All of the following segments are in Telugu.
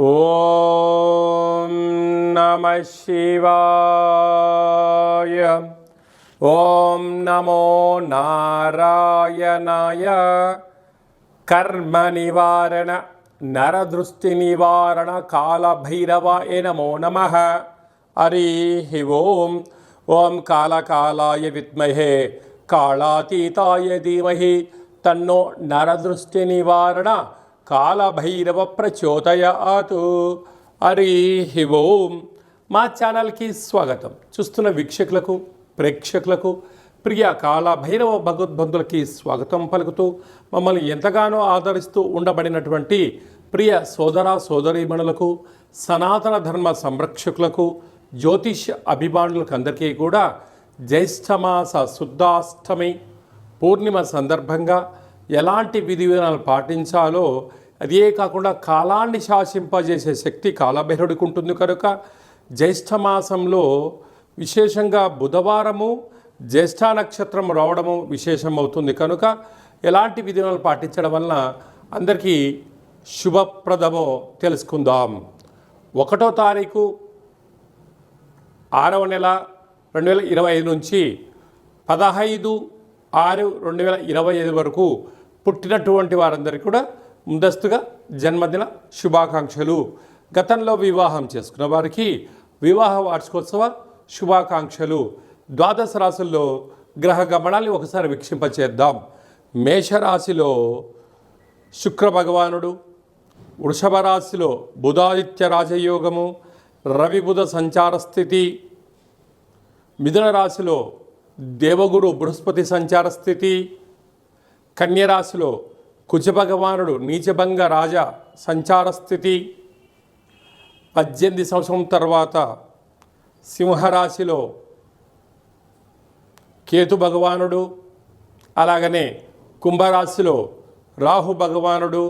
ఓం నమ శివాయ. ఓం నమో నారాయణాయ. కర్మ నివారణ నరదృష్టి నివారణ కాళభైరవాయ నమో నమ. హరి ఓం. ఓం కాళకాలాయ విద్మహే కాళాతీతాయ ధీమహి తన్నో నరదృష్టి నివారణ కాలభైరవ ప్రచోదయాత్ హరి ఓం. మా ఛానల్కి స్వాగతం. చూస్తున్న వీక్షకులకు ప్రేక్షకులకు ప్రియ కాలభైరవ భగవద్బంధులకి స్వాగతం పలుకుతూ మమ్మల్ని ఎంతగానో ఆదరిస్తూ ఉండబడినటువంటి ప్రియ సోదర సోదరీమణులకు సనాతన ధర్మ సంరక్షకులకు జ్యోతిష్ అభిమానులకు అందరికీ కూడా జ్యేష్ఠమాస శుద్ధాష్టమి పూర్ణిమ సందర్భంగా ఎలాంటి విధి విధానాలు పాటించాలో అదే కాకుండా కాలాన్ని శాసింపజేసే శక్తి కాలభైరుడికి ఉంటుంది కనుక జ్యేష్ఠ మాసంలో విశేషంగా బుధవారము జ్యేష్ఠ నక్షత్రం రావడము విశేషం అవుతుంది కనుక ఎలాంటి విధానాలు పాటించడం వలన అందరికీ శుభప్రదమో తెలుసుకుందాం. ఒకటో తారీఖు ఆరవ నెల రెండు వేల ఇరవై ఐదు నుంచి పదహైదు ఆరు రెండు వేల ఇరవై ఐదు వరకు పుట్టినటువంటి వారందరికీ కూడా ముందస్తుగా జన్మదిన శుభాకాంక్షలు. గతంలో వివాహం చేసుకున్న వారికి వివాహ వార్షికోత్సవ శుభాకాంక్షలు. ద్వాదశ రాశుల్లో గ్రహ గమనాన్ని ఒకసారి వీక్షింపచేద్దాం. మేషరాశిలో శుక్ర భగవానుడు వృషభ రాశిలో బుధాదిత్య రాజయోగము రవిబుధ సంచార స్థితి మిథున రాశిలో దేవగురు బృహస్పతి సంచార స్థితి కన్యరాశిలో కుజభగవానుడు నీచభంగ రాజా సంచార స్థితి. పద్దెనిమిది సంవత్సరం తర్వాత సింహరాశిలో కేతు భగవానుడు అలాగనే కుంభరాశిలో రాహు భగవానుడు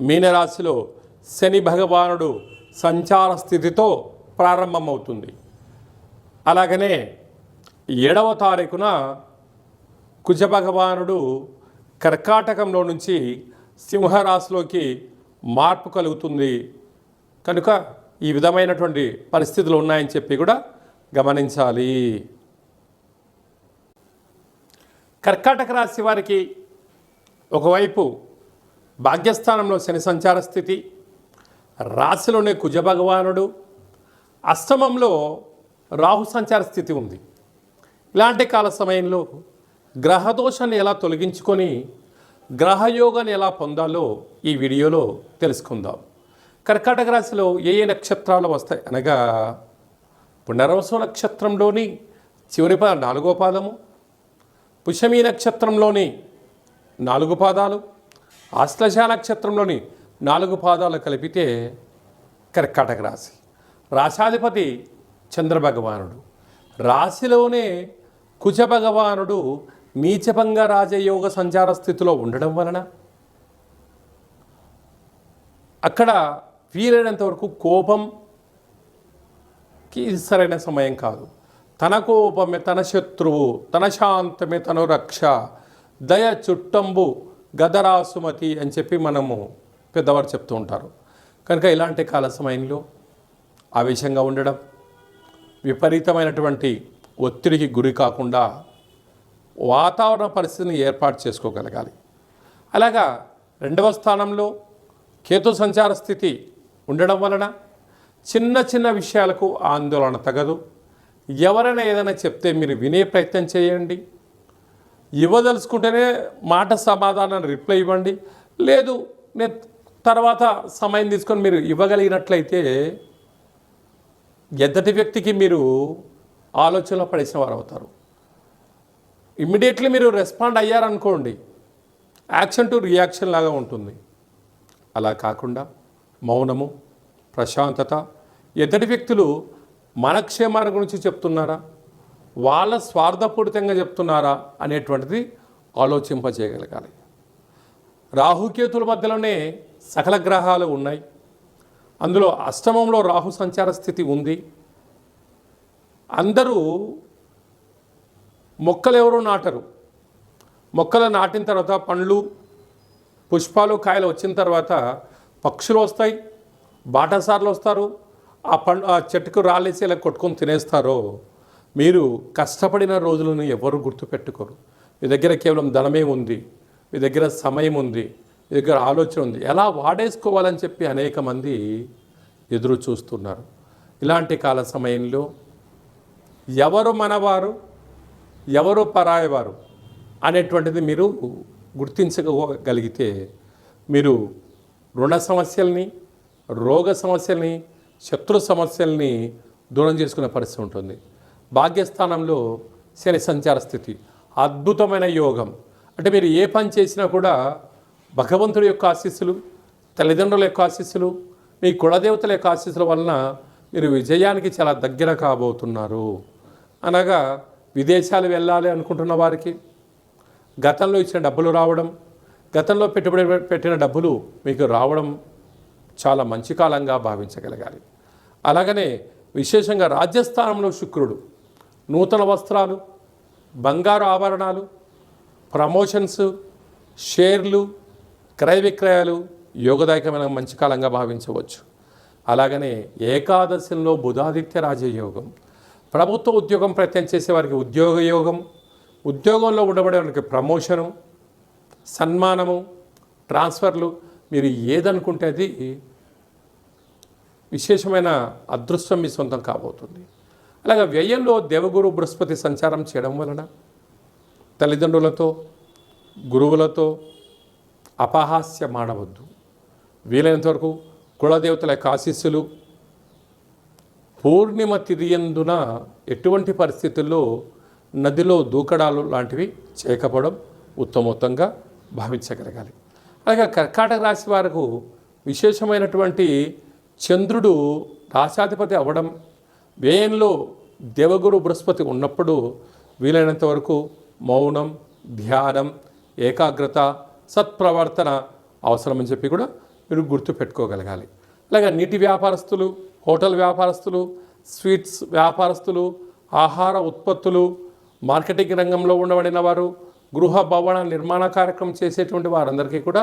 మీనరాశిలో శని భగవానుడు సంచార స్థితితో ప్రారంభమవుతుంది. అలాగనే ఏడవ తారీఖున కుజ భగవానుడు కర్కాటకంలో నుంచి సింహరాశిలోకి మార్పు కలుగుతుంది. కనుక ఈ విధమైనటువంటి పరిస్థితులు ఉన్నాయని చెప్పి కూడా గమనించాలి. కర్కాటక రాశి వారికి ఒకవైపు భాగ్యస్థానంలో శని సంచార స్థితి రాశిలోనే కుజ భగవానుడు అష్టమంలో రాహు సంచార స్థితి ఉంది. ఇలాంటి కాల సమయంలో గ్రహదోషాన్ని ఎలా తొలగించుకొని గ్రహయోగాన్ని ఎలా పొందాలో ఈ వీడియోలో తెలుసుకుందాం. కర్కాటక రాశిలో ఏ ఏ నక్షత్రాలు వస్తాయి? అనగా పునర్వసు నక్షత్రంలోని చివరి పద నాలుగో పాదము పుషమి నక్షత్రంలోని నాలుగు పాదాలు ఆశ్లేష నక్షత్రంలోని నాలుగు పాదాలు కలిపితే కర్కాటక రాశి. రాశాధిపతి చంద్రభగవానుడు. రాశిలోనే కుజ భగవానుడు నీచభంగ రాజయోగ సంచార స్థితిలో ఉండడం వలన అక్కడ వీలైనంత వరకు కోపంకి సరైన సమయం కాదు. తన కోపమే తన శత్రువు తన శాంతమే తను రక్ష దయ చుట్టంబు గదరాసుమతి అని చెప్పి మనము పెద్దవారు చెప్తూ ఉంటారు. కనుక ఇలాంటి కాల సమయంలో ఆవేశంగా ఉండడం విపరీతమైనటువంటి ఒత్తిడికి గురి కాకుండా వాతావరణ పరిస్థితిని ఏర్పాటు చేసుకోగలగాలి. అలాగా రెండవ స్థానంలో కేతు సంచార స్థితి ఉండడం వలన చిన్న చిన్న విషయాలకు ఆందోళన తగదు. ఎవరైనా ఏదైనా చెప్తే మీరు వినే ప్రయత్నం చేయండి. ఇవ్వదలుచుకుంటేనే మాట సమాధానం రిప్లై ఇవ్వండి. లేదు నేను తర్వాత సమయం తీసుకొని మీరు ఇవ్వగలిగినట్లయితే ఎద్దటి వ్యక్తికి మీరు ఆలోచనలో పడేసిన వారు అవుతారు ఇమ్మీడియట్లీ మీరు రెస్పాండ్ అయ్యారనుకోండి యాక్షన్ టు రియాక్షన్ లాగా ఉంటుంది. అలా కాకుండా మౌనము ప్రశాంతత ఎద్దటి వ్యక్తులు మన క్షేమాల గురించి చెప్తున్నారా? వాళ్ళ స్వార్థపూరితంగా చెప్తున్నారా? అనేటువంటిది ఆలోచింపజేయగలగాలి. రాహుకేతుల మధ్యలోనే సకల గ్రహాలు ఉన్నాయి. అందులో అష్టమంలో రాహు సంచార స్థితి ఉంది. అందరూ మొక్కలు ఎవరు నాటరు? మొక్కలు నాటిన తర్వాత పండ్లు పుష్పాలు కాయలు వచ్చిన తర్వాత పక్షులు వస్తాయి బాటసార్లు వస్తారు. ఆ పండు ఆ చెట్టుకు రాలేసి ఇలా కొట్టుకొని తినేస్తారో మీరు కష్టపడిన రోజులను ఎవరు గుర్తుపెట్టుకోరు. మీ దగ్గర కేవలం ధనమే ఉంది మీ దగ్గర సమయం ఉంది మీ దగ్గర ఆలోచన ఉంది. ఎలా వాడేసుకోవాలని చెప్పి అనేక మంది ఎదురు చూస్తున్నారు. ఇలాంటి కాల సమయంలో ఎవరు మనవారు? ఎవరు పరాయవారు అనేటువంటిది మీరు గుర్తించగలిగితే మీరు రుణ సమస్యల్ని రోగ సమస్యల్ని శత్రు సమస్యల్ని దూరం చేసుకునే పరిస్థితి ఉంటుంది. భాగ్యస్థానంలో శని సంచార స్థితి అద్భుతమైన యోగం. అంటే మీరు ఏ పని చేసినా కూడా భగవంతుడి యొక్క ఆశీస్సులు తల్లిదండ్రుల యొక్క ఆశీస్సులు మీ కులదేవతల యొక్క ఆశీస్సుల వలన మీరు విజయానికి చాలా దగ్గర కాబోతున్నారు. అనగా విదేశాలు వెళ్ళాలి అనుకుంటున్న వారికి గతంలో ఇచ్చిన డబ్బులు రావడం గతంలో పెట్టుబడి పెట్టిన డబ్బులు మీకు రావడం చాలా మంచి కాలంగా భావించగలగాలి. అలాగనే విశేషంగా రాజ్యస్థానంలో శుక్రుడు నూతన వస్త్రాలు బంగారు ఆభరణాలు ప్రమోషన్స్ షేర్లు క్రయ విక్రయాలు యోగదాయకమైన మంచి కాలంగా భావించవచ్చు. అలాగనే ఏకాదశిలో బుధాదిత్య రాజయోగం ప్రభుత్వ ఉద్యోగం ప్రయత్నం చేసే వారికి ఉద్యోగయోగం ఉద్యోగంలో ఉండబడే వారికి ప్రమోషను సన్మానము ట్రాన్స్ఫర్లు మీరు ఏదనుకుంటే అది విశేషమైన అదృష్టం మీ సొంతం కాబోతుంది. అలాగే వ్యయంలో దేవగురు బృహస్పతి సంచారం చేయడం వలన తల్లిదండ్రులతో గురువులతో అపహాస్యం ఆడవద్దు వీలైనంత వరకు కులదేవతల యొక్క ఆశీస్సులు పూర్ణిమ తిరియందున ఎటువంటి పరిస్థితుల్లో నదిలో దూకడాలు లాంటివి చేయకపోవడం ఉత్తమోత్తంగా భావించగలగాలి. అలాగే కర్కాటక రాశి వారికి విశేషమైనటువంటి చంద్రుడు రాశాధిపతి అవ్వడం వ్యయంలో దేవగురు బృహస్పతి ఉన్నప్పుడు వీలైనంత వరకు మౌనం ధ్యానం ఏకాగ్రత సత్ప్రవర్తన అవసరమని చెప్పి కూడా మీరు గుర్తుపెట్టుకోగలగాలి. అలాగే నీటి వ్యాపారస్తులు హోటల్ వ్యాపారస్తులు స్వీట్స్ వ్యాపారస్తులు ఆహార ఉత్పత్తులు మార్కెటింగ్ రంగంలో ఉండబడిన వారు గృహ భవన నిర్మాణ కార్యక్రమం చేసేటువంటి వారందరికీ కూడా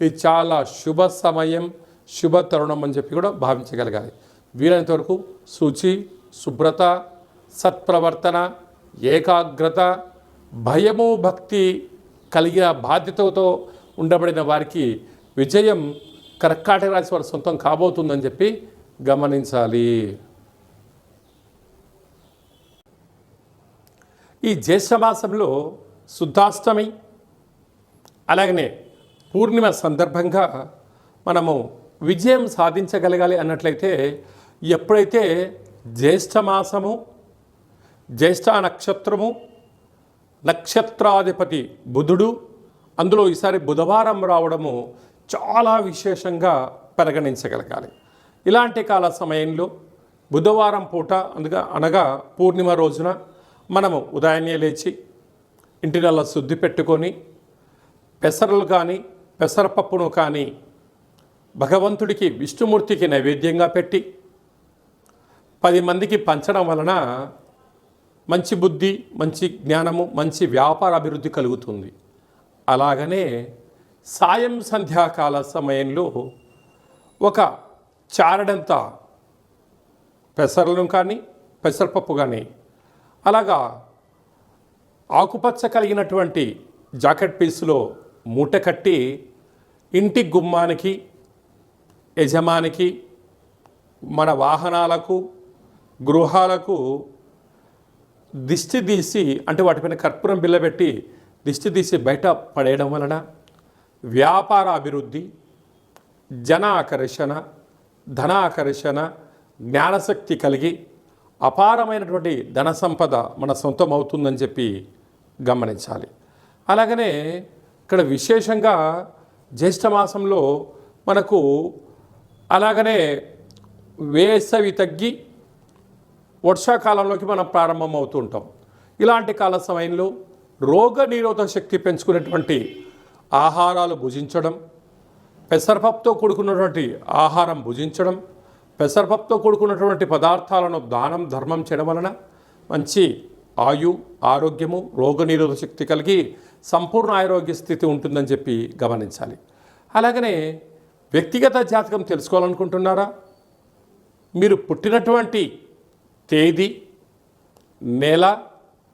ఇది చాలా శుభ సమయం శుభ తరుణం అని చెప్పి కూడా భావించగలగాలి. వీలైనంత వరకు శుచి శుభ్రత సత్ప్రవర్తన ఏకాగ్రత భయము భక్తి కలిగిన బాధ్యతతో ఉండబడిన వారికి విజయం కర్కాటక రాశి వారి సొంతం కాబోతుందని చెప్పి గమనించాలి. ఈ జ్యేష్ఠమాసంలో శుద్ధాష్టమి అలాగనే పూర్ణిమ సందర్భంగా మనము విజయం సాధించగలగాలి అన్నట్లయితే ఎప్పుడైతే జ్యేష్ఠమాసము జ్యేష్ఠ నక్షత్రము నక్షత్రాధిపతి బుధుడు అందులో ఈసారి బుధవారం రావడము చాలా విశేషంగా పరిగణించగలగాలి. ఇలాంటి కాల సమయంలో బుధవారం పూట అందుగా అనగా పూర్ణిమ రోజున మనము ఉదయాన్నే లేచి ఇంటినల్లా శుద్ధి పెట్టుకొని పెసరలు కానీ పెసరపప్పును కానీ భగవంతుడికి విష్ణుమూర్తికి నైవేద్యంగా పెట్టి పది మందికి పంచడం వలన మంచి బుద్ధి మంచి జ్ఞానము మంచి వ్యాపార అభివృద్ధి కలుగుతుంది. అలాగనే సాయం సంధ్యాకాల సమయంలో ఒక చారడంత పెసరలను కానీ పెసరపప్పు కానీ అలాగా ఆకుపచ్చ కలిగినటువంటి జాకెట్ పీసులో మూట కట్టి ఇంటి గుమ్మానికి యజమానికి మన వాహనాలకు గృహాలకు దిష్టి తీసి అంటే వాటిపైన కర్పూరం బిల్ల పెట్టి దిష్టి తీసి బయట పడేయడం వలన వ్యాపార అభివృద్ధి జన ఆకర్షణ ధన ఆకర్షణ జ్ఞానశక్తి కలిగి అపారమైనటువంటి ధన సంపద మన సొంతం అవుతుందని చెప్పి గమనించాలి. అలాగనే ఇక్కడ విశేషంగా జ్యేష్ఠ మాసంలో మనకు అలాగనే వేసవి తగ్గి వర్షాకాలంలోకి మనం ప్రారంభం అవుతుంటాం ఇలాంటి కాల సమయంలో రోగ నిరోధక శక్తి పెంచుకునేటువంటి ఆహారాలు భుజించడం పెసరపప్పుతో కూడుకున్నటువంటి ఆహారం భుజించడం పెసరపప్పుతో కూడుకున్నటువంటి పదార్థాలను దానం ధర్మం చేయడం వలన మంచి ఆయు ఆరోగ్యము రోగనిరోధక శక్తి కలిగి సంపూర్ణ ఆరోగ్య స్థితి ఉంటుందని చెప్పి గమనించాలి. అలాగనే వ్యక్తిగత జాతకం తెలుసుకోవాలనుకుంటున్నారా? మీరు పుట్టినటువంటి తేదీ నెల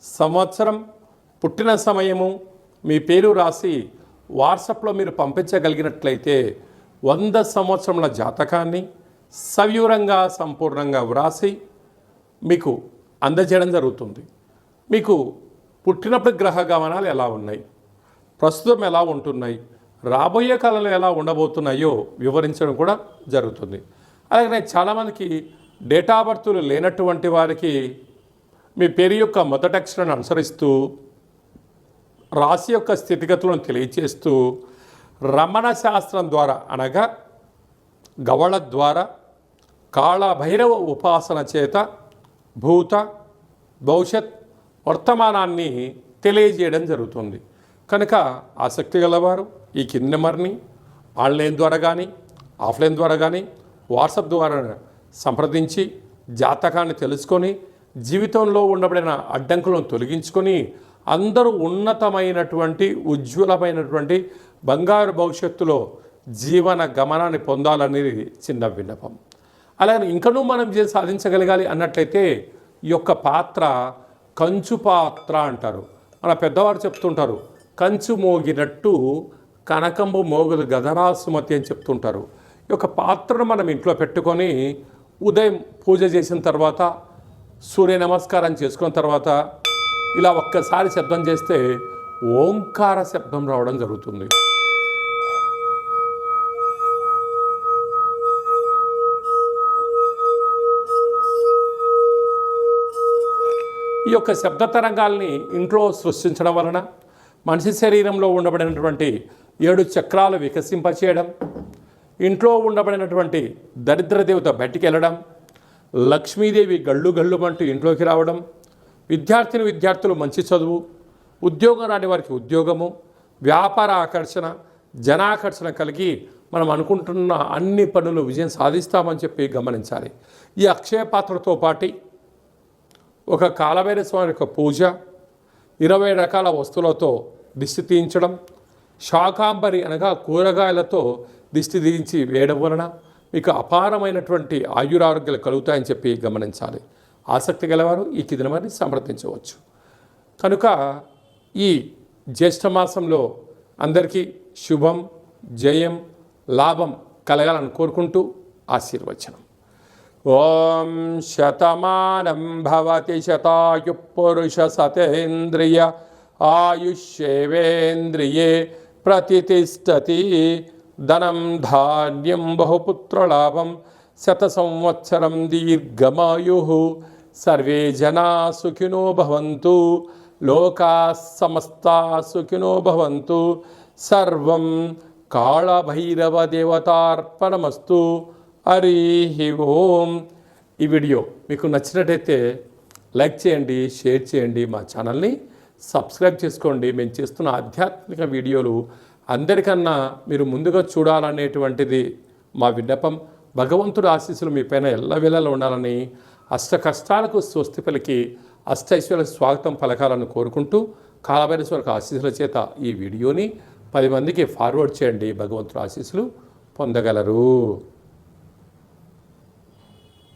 సంవత్సరం పుట్టిన సమయము మీ పేరు రాసి వాట్సాప్లో మీరు పంపించగలిగినట్లయితే వంద సంవత్సరముల జాతకాన్ని సవివరంగా సంపూర్ణంగా వ్రాసి మీకు అందజేయడం జరుగుతుంది. మీకు పుట్టినప్పుడు గ్రహ గమనాలు ఎలా ఉన్నాయి? ప్రస్తుతం ఎలా ఉంటున్నాయి? రాబోయే కాలంలో ఎలా ఉండబోతున్నాయో వివరించడం కూడా జరుగుతుంది. అలాగే చాలామందికి డేటా బర్తులు లేనటువంటి వారికి మీ పేరు యొక్క మొదటి అక్షరాన్ని అనుసరిస్తూ రాశి యొక్క స్థితిగతులను తెలియచేస్తూ రమణ శాస్త్రం ద్వారా అనగా గవళ ద్వారా కాళభైరవ ఉపాసన చేత భూత భవిష్యత్ వర్తమానాన్ని తెలియజేయడం జరుగుతుంది. కనుక ఆసక్తి గలవారు ఈ కింది నెంబర్ని ఆన్లైన్ ద్వారా కానీ ఆఫ్లైన్ ద్వారా కానీ వాట్సాప్ ద్వారా సంప్రదించి జాతకాన్ని తెలుసుకొని జీవితంలో ఉండబడిన అడ్డంకులను తొలగించుకొని అందరూ ఉన్నతమైనటువంటి ఉజ్వలమైనటువంటి బంగారు భవిష్యత్తులో జీవన గమనాన్ని పొందాలనేది చిన్న విన్నపం. అలాగే ఇంకనూ మనం చేసి సాధించగలగాలి అన్నట్లయితే ఈ యొక్క పాత్ర కంచు పాత్ర అంటారు. మన పెద్దవారు చెప్తుంటారు కంచు మోగినట్టు కనకంబు మోగులు గదరాసుమతి అని చెప్తుంటారు. ఈ యొక్క పాత్రను మనం ఇంట్లో పెట్టుకొని ఉదయం పూజ చేసిన తర్వాత సూర్య నమస్కారం చేసుకున్న తర్వాత ఇలా ఒక్కసారి శబ్దం చేస్తే ఓంకార శబ్దం రావడం జరుగుతుంది. ఈ యొక్క శబ్ద తరంగాల్ని ఇంట్లో సృష్టించడం వలన మనిషి శరీరంలో ఉండబడినటువంటి ఏడు చక్రాలు వికసింపచేయడం ఇంట్లో ఉండబడినటువంటి దరిద్ర దేవత బయటికి వెళ్ళడం లక్ష్మీదేవి గళ్ళు గళ్ళు అంటూ ఇంట్లోకి రావడం విద్యార్థిని విద్యార్థులు మంచి చదువు ఉద్యోగం రాని వారికి ఉద్యోగము వ్యాపార ఆకర్షణ జనాకర్షణ కలిగి మనం అనుకుంటున్న అన్ని పనులు విజయం సాధిస్తామని చెప్పి గమనించాలి. ఈ అక్షయ పాత్రతో పాటు ఒక కాలభైర స్వామి యొక్క పూజ ఇరవై రకాల వస్తువులతో దిష్టి తీయించడం శాకాంబరి అనగా కూరగాయలతో దిష్టి తీయించి వేయడం వలన మీకు అపారమైనటువంటి ఆయురారోగ్యాలు కలుగుతాయని చెప్పి గమనించాలి. ఆసక్తి గలవారు ఈ కిదినమని సమర్థించవచ్చు. కనుక ఈ జ్యేష్ఠమాసంలో అందరికీ శుభం జయం లాభం కలగాలని కోరుకుంటూ ఆశీర్వచనం. ఓం శతమానం భవతి శతాయు పురుష సతేంద్రియ ఆయుష్యేవేంద్రియే ప్రతిష్టతి ధనం ధాన్యం బహుపుత్రలాభం శత సంవత్సరం దీర్ఘమాయు. సర్వే జనా సుఖినో భవంతు లోకా సమస్తా సుఖినో భవంతు సర్వం కాళభైరవ దేవతార్పణమస్తు హరి ఓం. ఈ వీడియో మీకు నచ్చినట్టయితే లైక్ చేయండి షేర్ చేయండి మా ఛానల్ని సబ్స్క్రైబ్ చేసుకోండి. మేము చేస్తున్న ఆధ్యాత్మిక వీడియోలు అందరికన్నా మీరు ముందుగా చూడాలనేటువంటిది మా విన్నపం. భగవంతుడు ఆశీస్సులు మీ పైన ఎల్లవేళలా ఉండాలని అష్ట కష్టాలకు స్వస్తి పలికి అష్టైశ్వర్య స్వాగతం పలకాలను కోరుకుంటూ కాలభైరస్వరకు ఆశీస్సుల చేత ఈ వీడియోని పది మందికి ఫార్వర్డ్ చేయండి భగవంతుడు ఆశీస్సులు పొందగలరు.